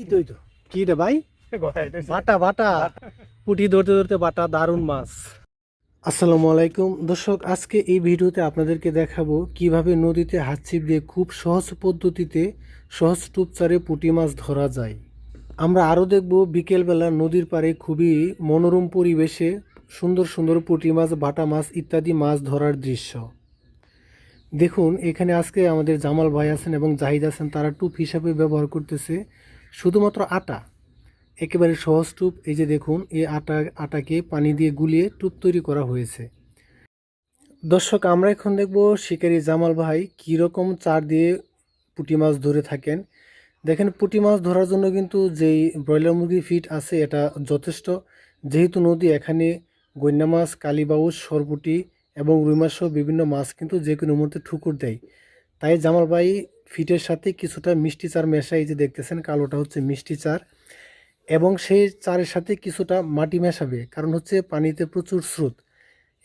এই তো এই তো। কি রে ভাই? বাটা বাটা। পুঁটি ধরতে ধরতে বাটা দারুণ মাছ। আসসালামু আলাইকুম। দর্শক আজকে এই ভিডিওতে আপনাদেরকে দেখাবো কীভাবে নদীতে হাত ছিপ দিয়ে খুব সহজ পদ্ধতিতে সহজ টুপচারে পুঁটি মাছ ধরা যায়। আমরা আরও দেখব বিকেলবেলা নদীর পাড়ে খুবই মনোরম পরিবেশে সুন্দর সুন্দর পুঁটি মাছ বাটা মাছ ইত্যাদি মাছ ধরার দৃশ্য। দেখুন এখানে আজকে আমাদের জামাল ভাই আছেন এবং জাহিদ আছেন তারা টুপ হিসাবে ব্যবহার করতেছে। শুধুমাত্র আটা। একেবারে সহজ টুপ এই যে দেখুন, এই আটা, আটাকে পানি দিয়ে গুলিয়ে টুপ তৈরি করা হয়েছে। দর্শক, আমরা এখন দেখব শিকারী জামাল ভাই কীরকম চার দিয়ে পুঁটি মাছ ধরে থাকেন। দেখেন, পুঁটি মাছ ধরার জন্য কিন্তু যেই ব্রয়লার মুরগি ফিট আছে, এটা যথেষ্ট। যেহেতু নদী, এখানে গন্যা মাছ কালীবাউস সরপুটি এবং রুই মাছসহ বিভিন্ন মাছ কিন্তু যে কোনো মুহূর্তে ঠুকুর দেয়। তাই জামাল ভাই ফিটের সাথে কিছুটা মিষ্টি চার মেশাই যে দেখতেছেন, কালোটা হচ্ছে মিষ্টি চার। এবং সেই চারের সাথে কিছুটা মাটি মেশাবে, কারণ হচ্ছে পানিতে প্রচুর স্রোত।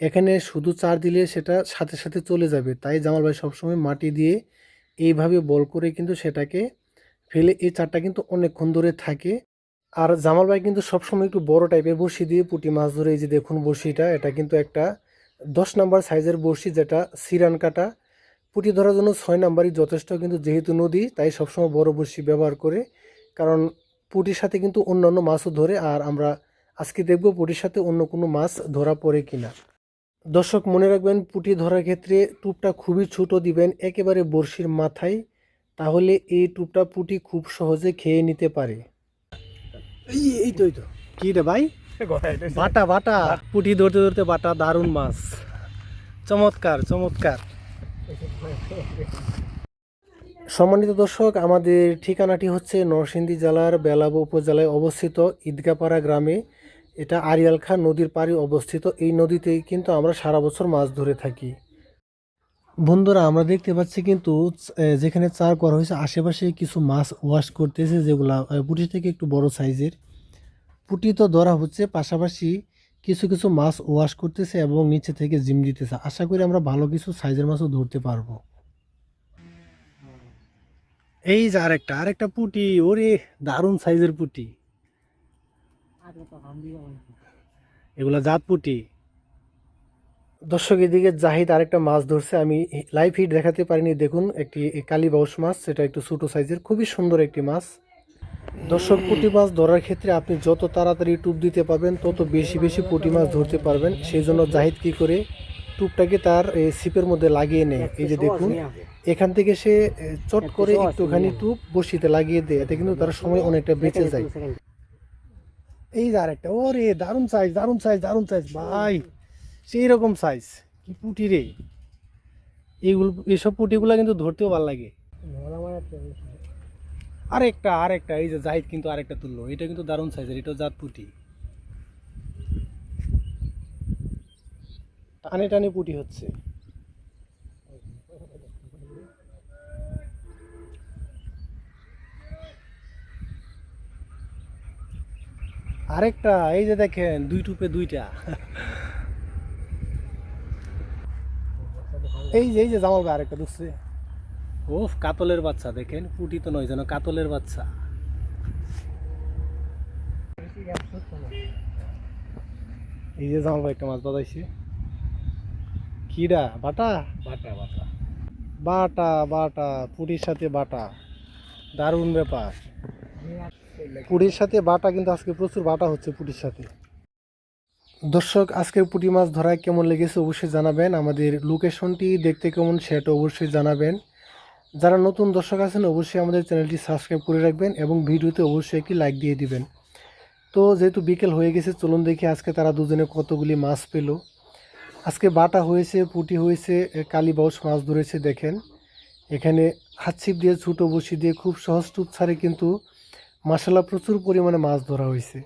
এখানে শুধু চার দিলে সেটা সাথে সাথে চলে যাবে, তাই জামাল ভাই সবসময় মাটি দিয়ে এইভাবে বল করে কিন্তু সেটাকে ফেলে, এই চারটা কিন্তু অনেকক্ষণ ধরে থাকে। আর জামাল ভাই কিন্তু সবসময় একটু বড় টাইপের বড়শি দিয়ে পুঁটি মাছ ধরে এই যে দেখুন বড়শিটা, এটা কিন্তু একটা দশ নাম্বার সাইজের বড়শি, যেটা সিরান কাটা। পুঁটি ধরার জন্য ছয় নাম্বারই যথেষ্ট কিন্তু যেহেতু নদী তাই সবসময় বড় বড়শি ব্যবহার করে। কারণ পুঁটির সাথে কিন্তু অন্যান্য মাছও ধরে আর আমরা আজকে দেখব পুঁটির সাথে অন্য কোনো মাছ ধরা পড়ে কিনা। দর্শক মনে রাখবেন পুঁটি ধরার ক্ষেত্রে টুপটা খুবই ছোট দিবেন একেবারে বড়শির মাথায় তাহলে এই টুপটা পুঁটি খুব সহজে খেয়ে নিতে পারে। এই তো এই তো। কি রে ভাই? বাটা। বাটা। পুঁটি ধরতে ধরতে বাটা দারুণ মাছ। চমৎকার চমৎকার। সম্মানিত দর্শক, আমাদের ঠিকানাটি হচ্ছে নরসিংদী জেলার বেলাব উপজেলায় অবস্থিত ঈদগাপাড়া গ্রামে। এটা আরিয়াল খাঁ নদীর পাড়ে অবস্থিত। এই নদীতেই কিন্তু আমরা সারা বছর মাছ ধরে থাকি। বন্ধুরা, আমরা দেখতে পাচ্ছি কিন্তু যেখানে চার করা হয়েছে, আশেপাশে কিছু মাছ ওয়াশ করতেছে যেগুলা পুটি থেকে একটু বড় সাইজের। পুঁটি তো ধরা হচ্ছে, পাশাপাশি কিছু কিছু মাছ ওয়াশ করতেছে এবং নিচে থেকে জিম দিতেছে। আশা করি আমরা ভালো কিছু সাইজের মাছও ধরতে পারব। এই যে আরেকটা আরেকটা পুটি, ওরে দারুণ সাইজের পুটি। এগুলা জাত পুঁটি। দর্শক, এদিকে জাহিদ আরেকটা মাছ ধরছে। আমি লাইভ হিট দেখাতে পারিনি। দেখুন, একটি কালীবাউস মাছ, সেটা একটু ছোটো সাইজের, খুবই সুন্দর একটি মাছ। দর্শক, পুঁটি মাছ ধরার ক্ষেত্রে আপনি যত তাড়াতাড়ি টুপ দিতে পারবেন, তত বেশি বেশি পুঁটি মাছ ধরতে পারবেন। সেই জন্য জাহিদ কি করে, টুপটাকে তার সিপের মধ্যে লাগিয়ে নেয়। এই যে দেখুন, এখান থেকে সে চট করে একটুখানি টুপ বসিতে লাগিয়ে দেয়। এতে কিন্তু তার সময় অনেকটা বেঁচে যায়। এই যে আরেকটা রে দারুণ সাইজ দারুণ সাইজ দারুণ সাইজ ভাই, সেই রকম সাইজ কি পুঁটি রে। এইগুলো এইসব পুঁটিগুলো কিন্তু ধরতেও ভালো লাগে। আরেকটা আরেকটা, এই যে জাহিদ কিন্তু আরেকটা তুললো এটা কিন্তু দারুণ সাইজের এটা জাত পুঁটি। টানে টানে পুঁটি হচ্ছে। আরেকটা, এই যে দেখেন, দুই টুপে দুইটা। এই যে এই যে জামাল ভাই আরেকটা দুসছে ওফ কাতলের বাচ্চা দেখেন পুটি তো নয় যেন কাতলের বাচ্চা। এই যে জামাল ভাই একটা মাছ বাজাইছে। কিডা? বাটা? বাটা বাটা। বাটা বাটা পুটির সাথে বাটা। দারুণ ব্যাপার। পুটির সাথে বাটা কিন্তু আজকে প্রচুর বাটা হচ্ছে পুটির সাথে। দর্শক আজকের পুঁটি মাছ ধরায় কেমন লেগেছে অবশ্যই জানাবেন। আমাদের লোকেশনটি দেখতে কেমন সেটা অবশ্যই জানাবেন। যারা নতুন দর্শক আছেন, অবশ্যই আমাদের চ্যানেলটি সাবস্ক্রাইব করে রাখবেন এবং ভিডিওতে অবশ্যই একটি লাইক দিয়ে দিবেন। তো যেহেতু বিকেল হয়ে গেছে, চলুন দেখি আজকে তারা দুজনে কতগুলি মাছ পেল। আজকে বাটা হয়েছে, পুঁটি হয়েছে কালীবাউস মাছ ধরেছে, দেখেন। এখানে হাতছিপ দিয়ে, ছোটো বসি দিয়ে, খুব সহজ টুপ ছাড়ে কিন্তু মাসালা প্রচুর পরিমাণে মাছ ধরা হয়েছে।